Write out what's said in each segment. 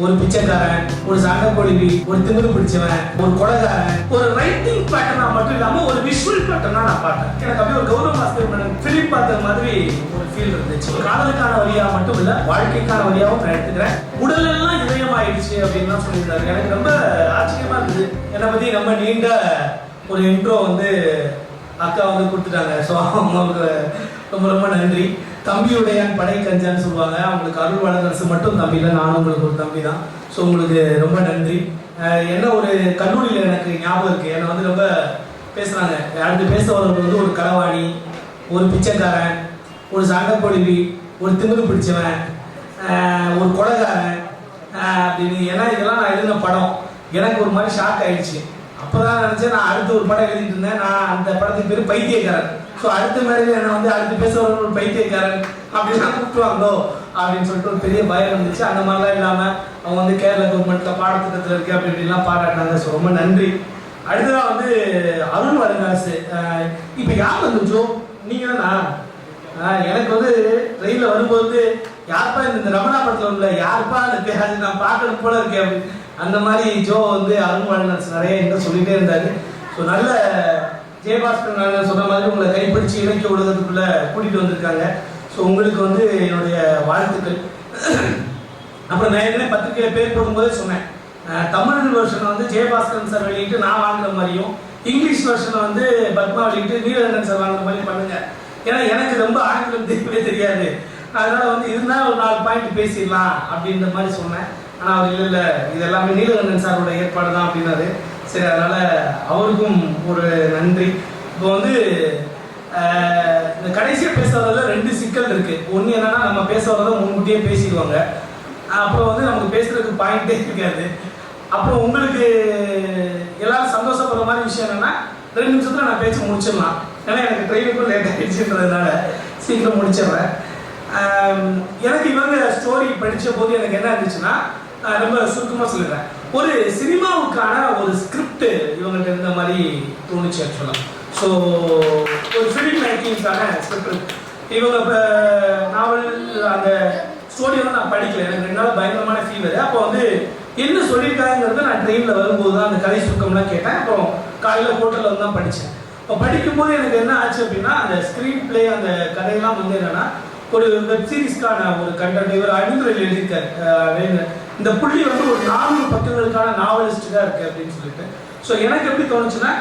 ஒரு பிச்சைக்காரன் ஒரு சண்டைக்கொழுவி ஒரு திமிரு பிடிச்சவன் ஒரு கொலைகாரன் ஒரு ரைட்டிங் பேட்டர்னா மட்டும் இல்லாம ஒரு விஷுவல் பேட்டர்னா நான் பார்த்தேன். எனக்கு அப்படியே ஒரு கௌரவ மாஸ்டர் மேடம் பிலிம் பார்த்த மாதிரி ஒரு ஃபீல் இருந்துச்சு. ஒரு காதலுக்கான வழியா மட்டும் இல்ல வாழ்க்கைக்கான வழியாவும் நான் எடுத்துக்கிறேன். உடலெல்லாம் இதயமாயிடுச்சு அப்படின்னு சொல்லியிருந்தாரு. எனக்கு ரொம்ப ஆச்சரியமா இருந்தது. என்னை பத்தி ரொம்ப நீண்ட ஒரு இன்ட்ரோ வந்து அக்கா வந்து கொடுத்துட்டாங்க. ஸோ அவங்களுக்கு ரொம்ப ரொம்ப நன்றி. தம்பியுடையான் படை கஞ்சான்னு சொல்லுவாங்க. அவங்களுக்கு அருள் வளரரசு மட்டும் தம்பி இல்லை. நானும் உங்களுக்கு ஒரு தம்பி தான். ஸோ உங்களுக்கு ரொம்ப நன்றி. என்ன ஒரு கல்லூரியில் எனக்கு ஞாபகம் இருக்குது என்னை வந்து ரொம்ப பேசுகிறாங்க அடுத்து பேச வரவங்க வந்து ஒரு களவாணி ஒரு பிச்சைக்காரன் ஒரு சண்டைக்கொழுவி ஒரு திமிரு பிடிச்சவன் ஒரு கொலைகாரன் அப்படின்னு. ஏன்னா இதெல்லாம் நான் எழுதின படம். எனக்கு ஒரு மாதிரி ஷாக் ஆயிடுச்சு. அப்பதான் நினைச்சேன் நான் அடுத்து ஒரு படம் எழுதிட்டு இருந்தேன். நான் அந்த படத்துக்கு பேர் பைத்தியக்காரன். ஸோ அடுத்த மேடையில் என்ன வந்து அடுத்து பேச ஒரு பைத்தியக்காரன் அப்படின்லாம் கூப்பிட்டுவாங்களோ அப்படின்னு சொல்லிட்டு ஒரு பெரிய பயம் இருந்துச்சு. அந்த மாதிரிலாம் இல்லாமல் அவங்க வந்து கேரள கவர்மெண்ட்ல பாடத்திட்டத்தில் இருக்கு அப்படி இப்படிலாம் பாராட்டினாங்க. ஸோ ரொம்ப நன்றி. அடுத்ததான் வந்து அருண் வருங்காசு. இப்போ யார் வந்து நீங்க தானா எனக்கு வந்து ட்ரெயினில் வரும்போது யாருப்பா இந்த ரமணா படத்தில் உள்ள யாருப்பா அந்த நான் பார்க்கணும் போல இருக்கேன் அப்படின்னு. அந்த மாதிரி ஜோ வந்து அருண் நிறைய என்ன சொல்லிட்டே இருந்தாரு. ஸோ நல்ல ஜெயபாஸ்கர் நான் சொன்ன மாதிரி உங்களை கைப்பிடிச்சு இலக்கிய ஊடகத்துக்குள்ள கூட்டிட்டு வந்திருக்காங்க. ஸோ உங்களுக்கு வந்து என்னுடைய வாழ்த்துக்கள். அப்புறம் நான் ஏற்கனவே பத்திரிகையில பேர் போடும்போதே சொன்னேன். தமிழ் வெர்ஷன் வந்து ஜெயபாஸ்கரன் சார் வெளியிட்டு நான் வாங்குற மாதிரியும் இங்கிலீஷ் வெர்ஷனை வந்து பத்மா வெளியிட்டு வீரரங்கன் சார் வாங்குற மாதிரி பண்ணுங்க. ஏன்னா எனக்கு ரொம்ப ஆங்கிலம் தெரியவே தெரியாது. அதனால வந்து இருந்தால் ஒரு நாலு பாயிண்ட் பேசிடலாம் அப்படின்ற மாதிரி சொன்னேன். ஆனால் அவர் இல்லை இல்லை. இது எல்லாமே நீலகண்டன் சாரோட ஏற்பாடு தான் அப்படின்னாரு. சரி அதனால் அவருக்கும் ஒரு நன்றி. இப்போ வந்து இந்த கடைசியாக பேச வரதுல ரெண்டு சிக்கல் இருக்குது ஒன்று என்னன்னா நம்ம பேச வரதை முன்கூட்டியே பேசிடுவாங்க. அப்புறம் வந்து நமக்கு பேசுறதுக்கு பாயிண்டே இருக்காது. அப்புறம் உங்களுக்கு எல்லாரும் சந்தோஷப்படுற மாதிரி விஷயம் என்னென்னா ரெண்டு நிமிஷத்தில் நான் பேச்சு முடிச்சிடலாம். ஏன்னா எனக்கு ட்ரெயினுக்கும் லேட் ஆகிடுச்சுன்றதுனால சீக்கிரம் முடிச்சிடுறேன். எனக்கு இவங்க ஸ்டோரி படித்த போது எனக்கு என்ன இருந்துச்சுன்னா ரொம்ப சுருக்கமாக சொல்லிடுறேன். ஒரு சினிமாவுக்கான ஒரு ஸ்கிரிப்ட் இவங்கள்ட்ட இருந்த மாதிரி தோணுச்சு ஆக்சுவலாக ஸோ ஒரு ஃபிலிம் மேக்கிங்க்கான ஸ்கிரிப்ட் இவங்க இப்போ நாவல் அந்த ஸ்டோரியெல்லாம் நான் படிக்கல. எனக்கு ரெண்டு நாள் பயங்கரமான ஃபீவர் அப்போ வந்து என்ன சொல்லியிருக்காங்கிறத நான் ட்ரெயினில் வரும்போது தான் அந்த கதை சுருக்கம்லாம் கேட்டேன். அப்புறம் காலையில் ஹோட்டலில் வந்து தான் படித்தேன் இப்போ படிக்கும்போது எனக்கு என்ன ஆச்சு அப்படின்னா அந்த ஸ்க்ரீன் பிளே அந்த கதையெல்லாம் வந்து என்னன்னா ஒரு வெப் சீரிஸ்க்கான ஒரு கண்டென்ட் இவர் அணிந்துரையில் எழுதியிருக்காரு இந்த புள்ளி வந்து ஒரு நானூறு பக்கங்களுக்கான நாவலிஸ்ட் தான் இருக்கு அப்படின்னு சொல்லிட்டு. ஸோ எனக்கு எப்படி தோணுச்சுன்னா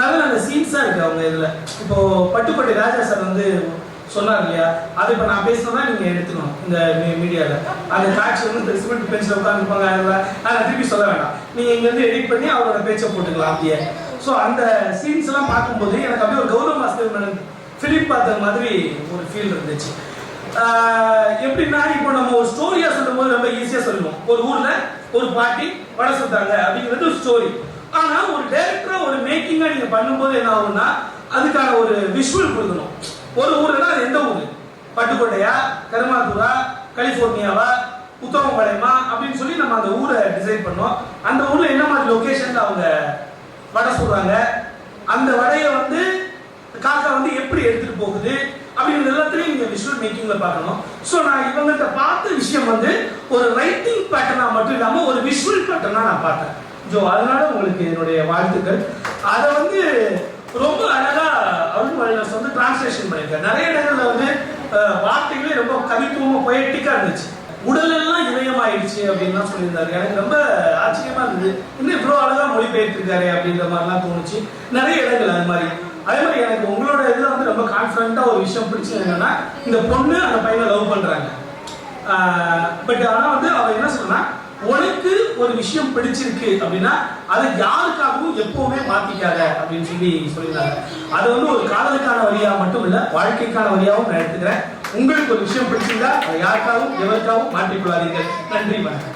நல்ல நல்ல சீன்ஸாக இருக்கு அவங்க இதில். இப்போ பட்டுப்பட்டி ராஜா சார் வந்து சொன்னார் இல்லையா? அது இப்போ நான் பேசுனதா நீங்கள் எடுத்துக்கணும் இந்த மீடியாவில் அந்த காட்சி வந்து இந்த சிமெண்ட் பெஞ்சில் உட்காந்துருப்பாங்க அதில். நான் திருப்பி சொல்ல வேண்டாம். நீங்கள் இங்கேருந்து எடிட் பண்ணி அவரோட பேச்சை போட்டுக்கலாம் அப்படியே. ஸோ அந்த சீன்ஸ் எல்லாம் பார்க்கும்போது எனக்கு அப்படியே ஒரு கௌரவ மாஸ்கர் ஃபிலிப் பார்த்த மாதிரி ஒரு ஃபீல் இருந்துச்சு. எப்படின்னா இப்போ நம்ம ஒரு ஸ்டோரியா சொல்லும் போது ரொம்ப ஈஸியா சொல்லுவோம். ஒரு ஊர்ல ஒரு பாட்டி வடை சுத்தாங்க அப்படிங்கிறது ஒரு ஸ்டோரி ஆனா ஒரு டைரக்டரா ஒரு மேக்கிங்கா நீங்க பண்ணும்போது என்ன ஆகும்னா அதுக்கான ஒரு விஷுவல் கொடுக்கணும். ஒரு ஊர்னா அது எந்த ஊர்? பட்டுக்கோட்டையா கருமாத்தூரா கலிபோர்னியாவா உத்தமபாளையமா அப்படின்னு சொல்லி நம்ம அந்த ஊரை டிசைன் பண்ணோம். அந்த ஊர்ல என்ன மாதிரி லொகேஷன்ல அவங்க வடை சொல்றாங்க அந்த வடையை வந்து காக்கா வந்து எப்படி எடுத்துட்டு போகுது? அப்படின்றது எல்லாத்துலயும் நீங்கள் விஷுவல் மேக்கிங்கில் பார்க்கணும். ஸோ நான் இவங்கள்ட்ட பார்த்த விஷயம் வந்து ஒரு ரைட்டிங் பேட்டர்னாக மட்டும் இல்லாம ஒரு விஷுவல் பேட்டர்னாக நான் பார்த்தேன். ஜோ அதனால உங்களுக்கு என்னுடைய வாழ்த்துக்கள். அதை வந்து ரொம்ப அழகா அருண் வந்து டிரான்ஸ்லேஷன் பண்ணியிருக்கேன் நிறைய இடங்கள்ல வந்து வார்த்தைகளே ரொம்ப கவித்துவமாக பொயட்டிக்காக இருந்துச்சு. உடலெல்லாம் இதயமாயிடுச்சு அப்படின்னு சொல்லியிருந்தாரு. எனக்கு ரொம்ப ஆச்சரியமா இருந்தது. இன்னும் இவ்வளோ அழகா மொழிபெயர்த்திருக்காரு அப்படின்ற மாதிரிலாம் தோணுச்சு. நிறைய இடங்கள் அது மாதிரி. அதே மாதிரி எனக்கு உங்களுக்கு கான்ஃபிடண்ட்டாக ஒரு விஷயம் பிடிச்சது என்னன்னா இந்த பொண்ணு அந்த பையனை லவ் பண்ணுறாங்க பட் ஆனால் வந்து அவள் என்ன சொன்னா உனக்கு ஒரு விஷயம் பிடிச்சிருக்கு அப்படின்னா அதை யாருக்காகவும் எப்பவுமே மாத்திக்காத அப்படின்னு சொல்லி சொல்லியிருந்தாங்க. அது வந்து ஒரு காதலுக்கான வழியா மட்டும் இல்ல வாழ்க்கைக்கான வழியாகவும் நான் எடுத்துக்கிறேன். உங்களுக்கு ஒரு விஷயம் பிடிச்சிருந்தா அதை யாருக்காகவும் எவருக்காகவும் மாற்றிக்கொள்ளாதீர்கள் நன்றி வணக்கம்.